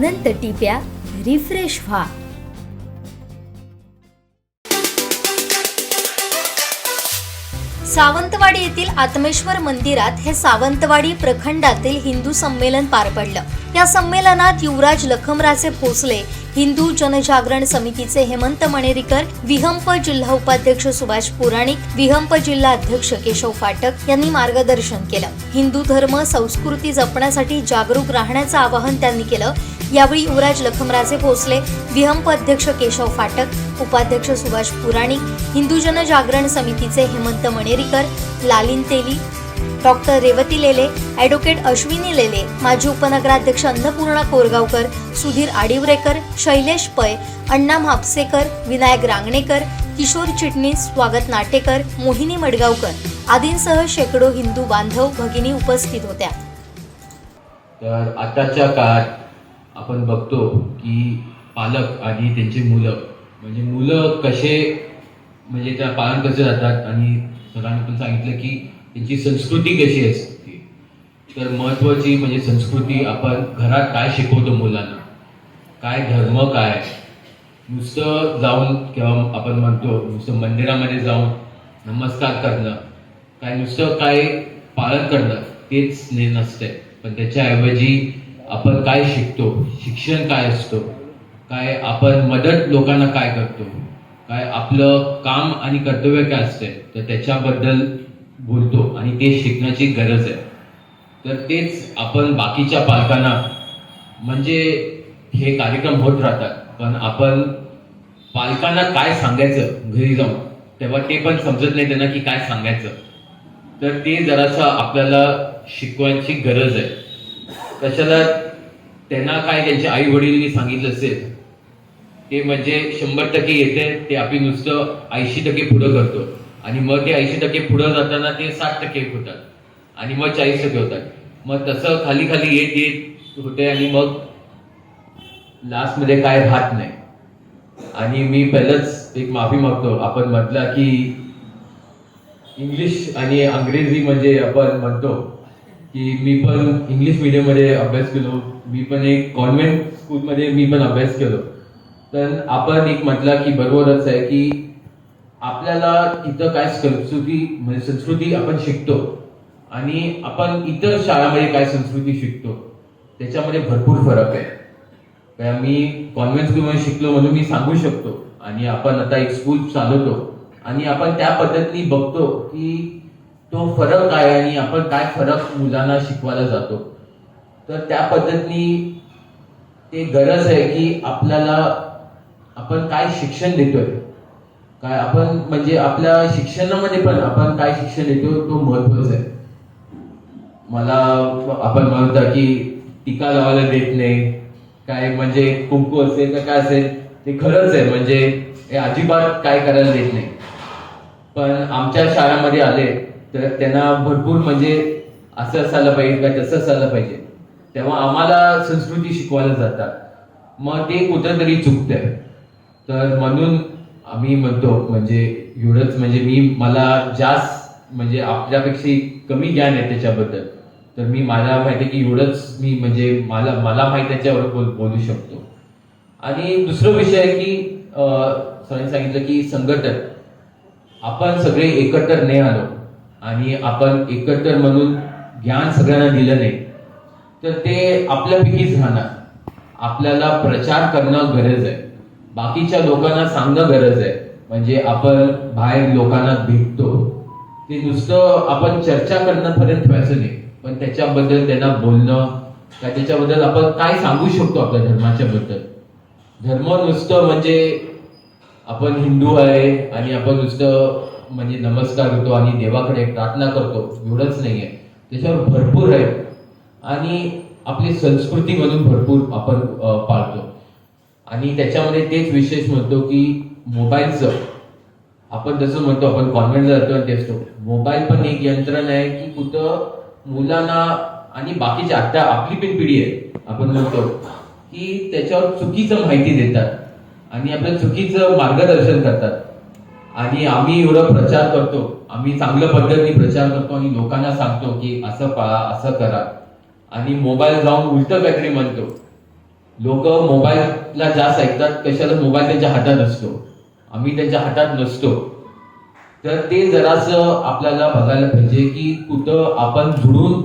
अनंत टिप्या refresh व्हा. सावंतवाडी येथील आत्मेश्वर मंदिरात हे सावंतवाडी प्रखंडातील हिंदू संमेलन पार पडलं. या संमेलनात युवराज लखमराजे भोसले हिंदू जनजागरण समितीचे हेमंत मणेरीकर विहंप जिल्हा उपाध्यक्ष सुभाष पुराणिक विहंप जिल्हा अध्यक्ष केशव फाटक यांनी मार्गदर्शन केलं. हिंदू धर्म संस्कृती जपण्यासाठी जागरूक राहण्याचं आवाहन त्यांनी केलं. यावेळी युवराज लखमराजे भोसले विहंप अध्यक्ष केशव फाटक उपाध्यक्ष सुभाष पुराणिक हिंदू जनजागरण समितीचे हेमंत मणेरीकर लालिन तेली डॉक्टर रेवती लेले ॲडव्होकेट अश्विनी लेले माजी उपनगराध्यक्ष अन्नपूर्णा कोरगावकर सुधीर आडिवरेकर शैलेश पै अण्णा म्हापसेकर विनायक रांगणेकर किशोर चिटणीस स्वागत नाटेकर मोहिनी मडगावकर आदींसह शेकडो हिंदू बांधव भगिनी उपस्थित होत्या. तर आताच्या काळात आपण बघतो की पालक आणि त्यांची मुलं म्हणजे मुलं कसे म्हणजे त्या पालन कसे जातात आणि सरांनी पण सांगितलं की त्यांची संस्कृती कशी असते. तर महत्त्वाची म्हणजे संस्कृती आपण घरात काय शिकवतो मुलांना? काय धर्म काय? नुसतं जाऊन किंवा आपण म्हणतो नुसतं मंदिरामध्ये जाऊन नमस्कार करणं काय नुसतं काय पालन करणं तेच ने नसते पण त्याच्याऐवजी आपण काय शिकतो? शिक्षण काय असतो? काय आपण मदत लोकांना काय करतो? काय आपलं काम आणि कर्तव्य काय असते? तर त्याच्याबद्दल बोलतो आणि ते शिकण्याची गरज आहे. तर तेच आपण बाकीच्या पालकांना म्हणजे हे कार्यक्रम होत राहतात पण आपण पालकांना काय सांगायचं घरी जाऊन? तेव्हा ते पण समजत नाही त्यांना की काय सांगायचं. तर ते जरासं आपल्याला शिकवायची गरज आहे. कशाला त्यांना काय त्यांच्या आई वडिलांनी सांगितलं असेल? ते म्हणजे शंभर टक्के येते ते आपली नुसतं ऐंशी टक्के पुढं करतो. आणि मग ते ऐंशी टक्के पुढं जाताना ते साठ टक्के होतात. आणि मग चाळीस टक्के होतात. मग तसं खाली खाली येत येत होते आणि मग लास्टमध्ये काय राहत नाही. आणि मी पहिलंच एक माफी मागतो. आपण म्हटलं की इंग्लिश आणि अंग्रेजी म्हणजे आपण म्हणतो. की मी पण इंग्लिश मीडियममध्ये अभ्यास केलो. मी पण एक कॉन्व्हेंट स्कूलमध्ये मी पण अभ्यास केलो. तर आपण एक म्हटलं की बरोबरच आहे की आपल्याला इथं काय संस्कृती म्हणजे संस्कृती आपण शिकतो. आणि आपण इतर शाळामध्ये काय संस्कृती शिकतो त्याच्यामध्ये भरपूर फरक आहे. कारण मी कॉन्व्हेंट स्कूलमध्ये शिकलो म्हणून मी सांगू शकतो. आणि आपण आता एक स्कूल चालवतो. आणि आपण त्या पद्धतीने बघतो की तो फरक काय आणि आपण काय फरक मुलांना शिकवायला जातो? तर त्या पद्धतीने ते गरज आहे की आपल्याला आपण काय शिक्षण देतोय? काय आपण म्हणजे आपल्या शिक्षणामध्ये पण आपण काय शिक्षण देतो तो महत्त्वाचा आहे. मला आपण म्हणतो की टीका लावायला देत नाही. काय म्हणजे कुंकू असेल का काय असेल ते खरंच आहे. म्हणजे हे अजिबात काय करायला देत नाही. पण आमच्या शाळेमध्ये आले तर त्यांना भरपूर म्हणजे असं असायला पाहिजे का तसं असायला पाहिजे. तेव्हा आम्हाला संस्कृती शिकवायला जातात. मग ते कुठंतरी चुकतंय. तर म्हणून आम्ही म्हणतो म्हणजे एवढंच म्हणजे मी मला जास्त म्हणजे आपल्यापेक्षा कमी ज्ञान आहे त्याच्याबद्दल. तर मी मला माहिती आहे की एवढंच मी म्हणजे मला मला माहिती त्याच्यावर बोल बोलू शकतो. आणि दुसरं विषय आहे की सरांनी सांगितलं की संघटन आपण सगळे एकत्र नाही आलो. आणि आपण एकत्र म्हणून ज्ञान सगळ्यांना दिलं नाही तर ते आपल्यापैकीच राहणार. आपल्याला प्रचार करणं गरज आहे. बाकीच्या लोकांना सांगणं गरज आहे. म्हणजे आपण बाहेर लोकांना भेटतो. ते नुसतं आपण चर्चा करण्यापर्यंत व्हायचं नाही. पण त्याच्याबद्दल त्यांना बोलणं का त्याच्याबद्दल आपण काय सांगू शकतो आपल्या धर्माच्या बद्दल? धर्म नुसतं म्हणजे आपण हिंदू आहे आणि आपण नुसतं म्हणजे नमस्कार करतो आणि देवाकडे प्रार्थना करतो एवढंच नाहीये. त्याच्यावर भरपूर आहे. आणि आपली संस्कृती म्हणून भरपूर आपण पाळतो. आणि त्याच्यामध्ये तेच विशेष म्हणतो की मोबाईलचं. आपण जसं म्हणतो आपण कॉन्व्हेंटला जातो आणि ते. मोबाईल पण एक यंत्रण आहे की कुठं मुलांना आणि बाकीच्या आता आपली पण पिढी आहे आपण म्हणतो की त्याच्यावर चुकीचं माहिती देतात. आणि आपलं चुकीचं मार्गदर्शन करतात. आणि आम्ही एवढं प्रचार करतो. आम्ही चांगल्या पद्धतीने प्रचार करतो आणि लोकांना सांगतो की असं पाळा असं करा. आणि मोबाईल जाऊन उलट काहीतरी म्हणतो. लोक मोबाईलला जास्त ऐकतात कशाला मोबाईल त्यांच्या हातात असतो आम्ही त्यांच्या हातात नसतो. तर ते जरासं आपल्याला बघायला पाहिजे की कुठं आपण जुळून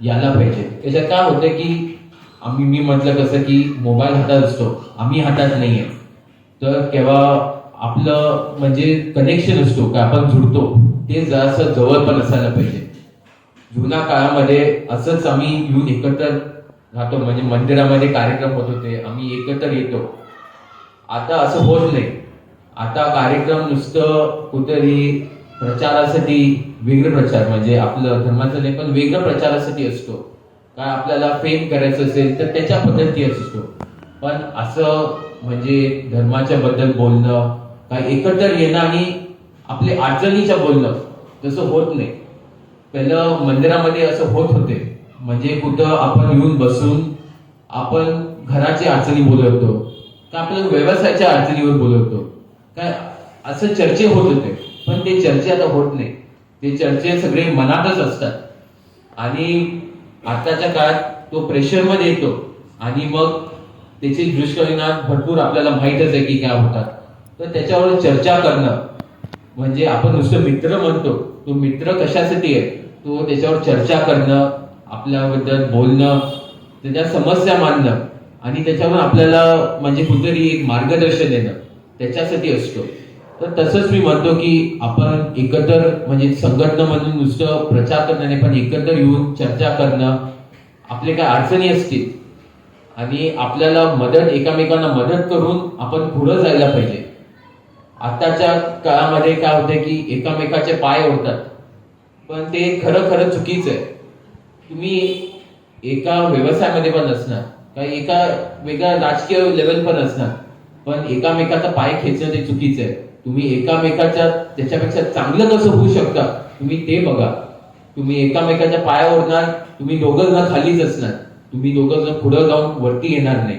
यायला पाहिजे. त्याच्यात काय होतं की आम्ही मी म्हटलं कसं की मोबाईल हातात असतो. आम्ही हातात नाही आहे तर केव्हा आपलं म्हणजे कनेक्शन असतो का आपण जुळतो ते जरासं जवळ पण असायला पाहिजे. जुन्या काळामध्ये असंच आम्ही येऊन एकत्र राहतो म्हणजे मंदिरामध्ये कार्यक्रम होत होते आम्ही एकत्र येतो. आता असं होत नाही. आता कार्यक्रम नुसतं कुठेतरी प्रचारासाठी वेगळं प्रचार म्हणजे आपलं धर्माचं नाही पण वेगळं प्रचारासाठी असतो. काय आपल्याला फेम करायचं असेल तर त्याच्या पद्धती असतो. पण असं म्हणजे धर्माच्या बद्दल बोलणं काय एकत्र येणं आणि आपले अडचणीच्या बोलणं तसं होत नाही. पहिलं मंदिरामध्ये असं होत होते. म्हणजे कुठं आपण येऊन बसून आपण घराची अडचणी बोलवतो का आपल्या व्यवसायाच्या अडचणीवर बोलवतो. काय असं चर्चे होत होते. पण ते चर्चे आता होत नाही. ते चर्चे सगळे मनातच असतात. आणि आताच्या काळात तो प्रेशरमध्ये येतो. आणि मग त्याचे दुष्परिणाम भरपूर आपल्याला माहीतच आहे की काय होतात. तर त्याच्यावर चर्चा करणं. म्हणजे आपण नुसतं मित्र म्हणतो. तो मित्र कशासाठी आहे? तो त्याच्यावर चर्चा करणं आपल्याबद्दल बोलणं त्याच्या समस्या मांडणं. आणि त्याच्यावर आपल्याला म्हणजे कुठेतरी एक मार्गदर्शन देणं. त्याच्यासाठी असतो. तर तसंच मी म्हणतो की आपण एकत्र म्हणजे संघटना म्हणून नुसतं प्रचार करणं नाही पण एकत्र येऊन चर्चा करणं आपले काय अडचणी असतील. आणि आपल्याला मदत एकामेकांना मदत करून आपण पुढं जायला पाहिजे. आताच्या काळामध्ये काय होते की एकामेकाचे पाय ओढतात. पण ते खरं खरं चुकीचं आहे. तुम्ही एका व्यवसायामध्ये पण असणार काही एका वेगळ्या राजकीय लेवल पण असणार पण एकामेकाचा पाय खेचणं ते चुकीचं आहे. तुम्ही एकामेकाच्या त्याच्यापेक्षा चांगलं कसं होऊ शकता तुम्ही ते बघा. तुम्ही एकामेकाच्या पायावरणार तुम्ही दोघं जण खालीच असणार. तुम्ही दोघं जण पुढं जाऊन वरती येणार नाही.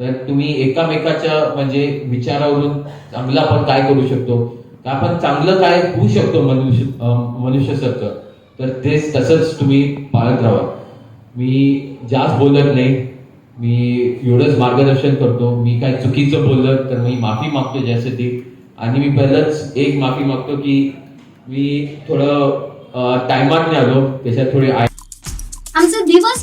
तर तुम्ही एकामेकाच्या म्हणजे विचारावरून चांगलं आपण काय करू शकतो? आपण चांगलं काय होऊ शकतो मनुष्य मनुष्य मनुष्यासारखं? तर तेच तसंच तुम्ही पाळत राहा. मी जास्त बोलत नाही. मी एवढंच मार्गदर्शन करतो. मी काय चुकीचं बोललं तर मी माफी मागतो ज्यासाठी आणि मी पहिलंच एक माफी मागतो की मी थोडं टायमात नाही आलो. त्याच्यात थोडी